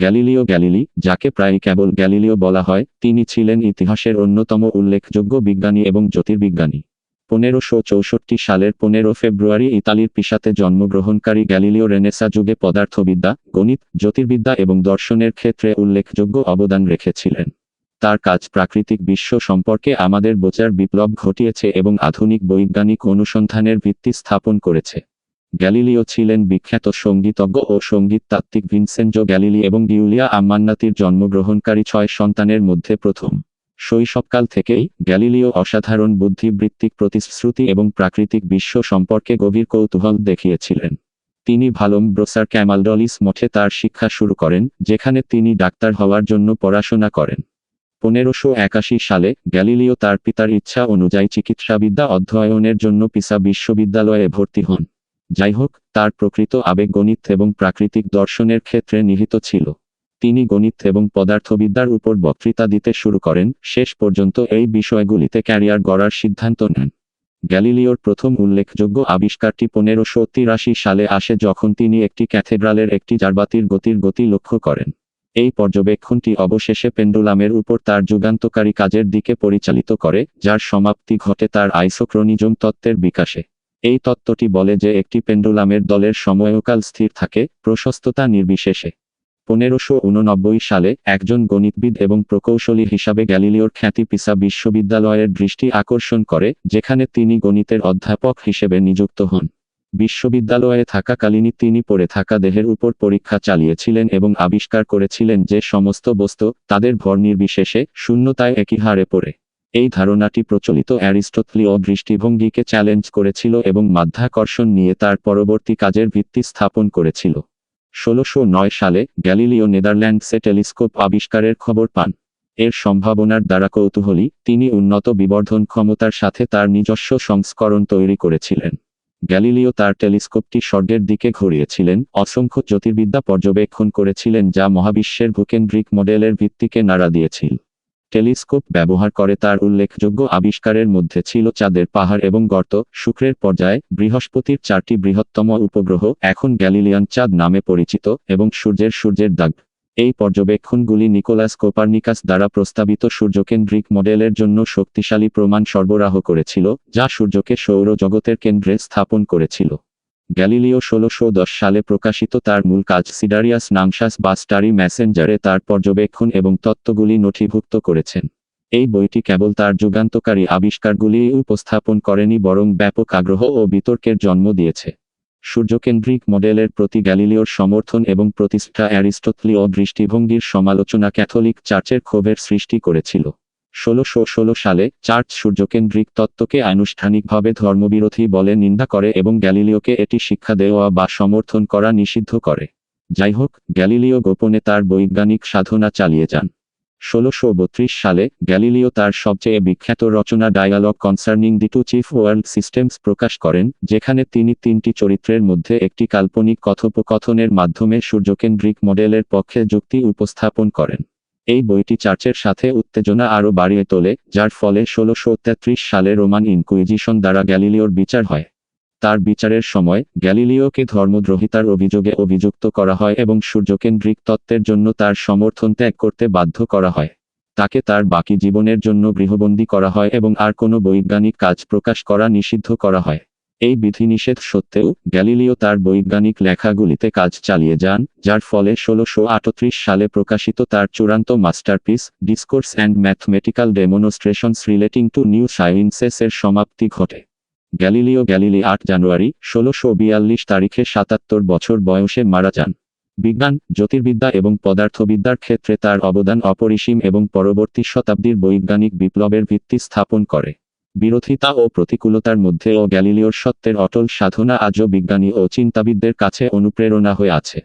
Galileo Galilei, যাকে প্রায় কেবল Galileo বলা হয়, তিনি ছিলেন ইতিহাসের অন্যতম উল্লেখযোগ্য বিজ্ঞানী এবং জ্যোতির্বিজ্ঞানী। পনেরোশো চৌষট্টি সালের পনেরো ফেব্রুয়ারি ইতালির পিসাতে জন্মগ্রহণকারী গ্যালিলিও রেনেসা যুগে পদার্থবিদ্যা, গণিত, জ্যোতির্বিদ্যা এবং দর্শনের ক্ষেত্রে উল্লেখযোগ্য অবদান রেখেছিলেন। তার কাজ প্রাকৃতিক বিশ্ব সম্পর্কে আমাদের বোঝার বিপ্লব ঘটিয়েছে এবং আধুনিক বৈজ্ঞানিক অনুসন্ধানের ভিত্তি স্থাপন করেছে। গ্যালিলিও ছিলেন বিখ্যাত সঙ্গীতজ্ঞ ও সঙ্গীততাত্ত্বিক ভিনসেন্জো গ্যালিলি এবং গিউলিয়া আম্মান্নাতির জন্মগ্রহণকারী ছয় সন্তানের মধ্যে প্রথম। শৈশবকাল থেকেই গ্যালিলিও অসাধারণ বুদ্ধিবৃত্তিক প্রতিশ্রুতি এবং প্রাকৃতিক বিশ্ব সম্পর্কে গভীর কৌতূহল দেখিয়েছিলেন। তিনি ভালম ব্রোসার ক্যামালডলিস মঠে তার শিক্ষা শুরু করেন, যেখানে তিনি ডাক্তার হওয়ার জন্য পড়াশোনা করেন। পনেরোশো একাশি সালে গ্যালিলিও তার পিতার ইচ্ছা অনুযায়ী চিকিৎসাবিদ্যা অধ্যয়নের জন্য পিসা বিশ্ববিদ্যালয়ে ভর্তি হন। যাই হোক তার প্রকৃত আবেগ গণিত এবং প্রাকৃতিক দর্শনের ক্ষেত্রে নিহিত ছিল। তিনি গণিত এবং পদার্থবিদ্যার উপর বক্তৃতা দিতে শুরু করেন, শেষ পর্যন্ত এই বিষয়গুলিতে ক্যারিয়ার গড়ার সিদ্ধান্ত নেন। গ্যালিলিওর প্রথম উল্লেখযোগ্য আবিষ্কারটি পনেরোশো তিরাশি সালে আসে যখন তিনি একটি ক্যাথেড্রালের একটি জারবাতির গতির গতি লক্ষ্য করেন। এই পর্যবেক্ষণটি অবশেষে পেন্ডুলামের উপর তার যুগান্তকারী কাজের দিকে পরিচালিত করে, যার সমাপ্তি ঘটে তার আইসোক্রোনিজম তত্ত্বের বিকাশে। এই তত্ত্বটি বলে যে একটি পেন্ডুলামের দলের সময়কাল স্থির থাকে প্রশস্ততা নির্বিশেষে। পনেরোশো সালে একজন গণিতবিদ এবং প্রকৌশলী হিসাবে গ্যালিলিওর খ্যাতি পিসা বিশ্ববিদ্যালয়ের দৃষ্টি আকর্ষণ করে, যেখানে তিনি গণিতের অধ্যাপক হিসেবে নিযুক্ত হন। বিশ্ববিদ্যালয়ে থাকাকালীনই তিনি পড়ে থাকা দেহের উপর পরীক্ষা চালিয়েছিলেন এবং আবিষ্কার করেছিলেন যে সমস্ত বস্তু তাদের ভর নির্বিশেষে, শূন্যতায় একই হারে পড়ে। এই ধারণাটি প্রচলিত অ্যারিস্টোটলীয় দৃষ্টিভঙ্গিকে চ্যালেঞ্জ করেছিল এবং মাধ্যাকর্ষণ নিয়ে তার পরবর্তী কাজের ভিত্তি স্থাপন করেছিল। ষোলোশো সালে গ্যালিলিও নেদারল্যান্ডসে টেলিস্কোপ আবিষ্কারের খবর পান। এর সম্ভাবনার দ্বারা কৌতূহলী, তিনি উন্নত বিবর্ধন ক্ষমতার সাথে তার নিজস্ব সংস্করণ তৈরি করেছিলেন। গ্যালিলিও তার টেলিস্কোপটি স্বর্গের দিকে ঘুরিয়েছিলেন, অসংখ্য জ্যোতির্বিদ্যা পর্যবেক্ষণ করেছিলেন যা মহাবিশ্বের ভূকেন্দ্রিক মডেলের ভিত্তিকে নাড়া দিয়েছিল। টেলিস্কোপ ব্যবহার করে তার উল্লেখযোগ্য আবিষ্কারের মধ্যে ছিল চাঁদের পাহাড় এবং গর্ত, শুক্রের পর্যায়ে, বৃহস্পতির চারটি বৃহত্তম উপগ্রহ, এখন গ্যালিলিয়ান চাঁদ নামে পরিচিত, এবং সূর্যের সূর্যের দাগ। এই পর্যবেক্ষণগুলি নিকোলাস কোপার্নিকাস দ্বারা প্রস্তাবিত সূর্যকেন্দ্রিক মডেলের জন্য শক্তিশালী প্রমাণ সরবরাহ করেছিল, যা সূর্যকে সৌর জগতের কেন্দ্রে স্থাপন করেছিল। গ্যালিলিও ষোলোশো সালে প্রকাশিত তার মূল কাজ সিডারিয়াস নাংশাস বা স্টারি ম্যাসেঞ্জারে তার পর্যবেক্ষণ এবং তত্ত্বগুলি নথিভুক্ত করেছেন। এই বইটি কেবল তার যুগান্তকারী আবিষ্কারগুলি উপস্থাপন করেনি, বরং ব্যাপক আগ্রহ ও বিতর্কের জন্ম দিয়েছে। সূর্যকেন্দ্রিক মডেলের প্রতি গ্যালিলিওর সমর্থন এবং প্রতিষ্ঠা অ্যারিস্টোটলীয় দৃষ্টিভঙ্গির সমালোচনা ক্যাথলিক চার্চের ক্ষোভের সৃষ্টি করেছিল। ষোলোশো ষোলো সালে চার্চ সূর্যকেন্দ্রিক তত্ত্বকে আনুষ্ঠানিকভাবে ধর্মবিরোধী বলে নিন্দা করে এবং গ্যালিলিওকে এটি শিক্ষা দেওয়া বা সমর্থন করা নিষিদ্ধ করে। যাই হোক গ্যালিলিও গোপনে তার বৈজ্ঞানিক সাধনা চালিয়ে যান। ষোলোশো সালে গ্যালিলিও তার সবচেয়ে বিখ্যাত রচনা dialogue concerning the two chief world systems প্রকাশ করেন, যেখানে তিনি তিনটি চরিত্রের মধ্যে একটি কাল্পনিক কথোপকথনের মাধ্যমে সূর্যকেন্দ্রিক মডেলের পক্ষে যুক্তি উপস্থাপন করেন। এই বইটি চার্চের সাথে উত্তেজনা আরও বাড়িয়ে তোলে, যার ফলে ষোলোশো সালে রোমান ইনকুইজিশন দ্বারা গ্যালিলিওর বিচার হয়। তার বিচারের সময় গ্যালিলিওকে ধর্মদ্রোহিতার অভিযোগে অভিযুক্ত করা হয় এবং সূর্যকেন্দ্রিক তত্ত্বের জন্য তার সমর্থন ত্যাগ করতে বাধ্য করা হয়। তাকে তার বাকি জীবনের জন্য গৃহবন্দী করা হয় এবং আর কোনো বৈজ্ঞানিক কাজ প্রকাশ করা নিষিদ্ধ করা হয়। এই বিধিনিষেধ সত্ত্বেও গ্যালিলিও তার বৈজ্ঞানিক লেখাগুলিতে কাজ চালিয়ে যান, যার ফলে ষোলোশো সালে প্রকাশিত তার চূড়ান্ত masterpiece discourse and mathematical demonstrations relating to new sciences এর সমাপ্তি ঘটে। গ্যালিলিও গ্যালিলি আট জানুয়ারি, ষোলোশো তারিখে সাতাত্তর বছর বয়সে মারা যান। বিজ্ঞান, জ্যোতির্বিদ্যা এবং পদার্থবিদ্যার ক্ষেত্রে তার অবদান অপরিসীম এবং পরবর্তী শতাব্দীর বৈজ্ঞানিক বিপ্লবের ভিত্তি স্থাপন করে। বিরোধিতা ও প্রতিকূলতার মধ্যেও গ্যালিলিওর সত্যের অটল সাধনা আজও বিজ্ঞানী ও চিন্তাবিদদের কাছে অনুপ্রেরণা হয়ে আছে।